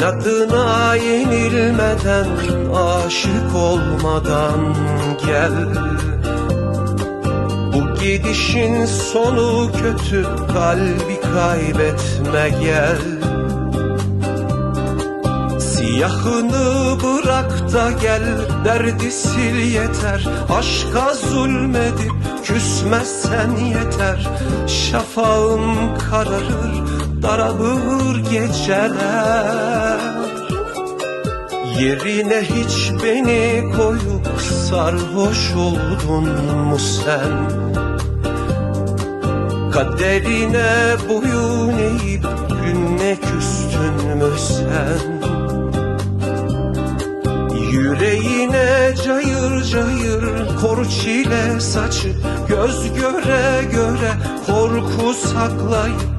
İnadına yenilmeden aşık olmadan gel. Bu gidişin sonu kötü kalbi kaybetme gel Siyahını bırak da gel derdi sil yeter Aşka zulmedip küsmezsen yeter Şafağın kararır daralır geceler Yerine hiç beni koyup sarhoş oldun mu sen? Kaderine boyun eğip gününe küstün mü sen? Kor çile saçı Göz göre göre korku saklayıp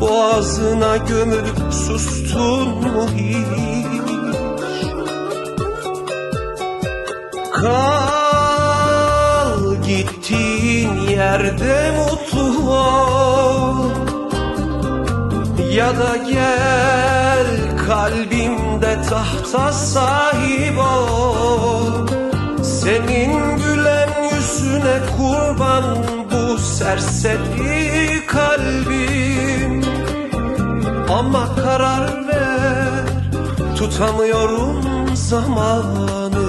Boğazına gömülüp sustun mu hiç? Kal gittiğin yerde mutlu ol Ya da gel kalbimde tahta sahip ol bu serseri kalbim Ama karar ver. Tutamıyorum zamanı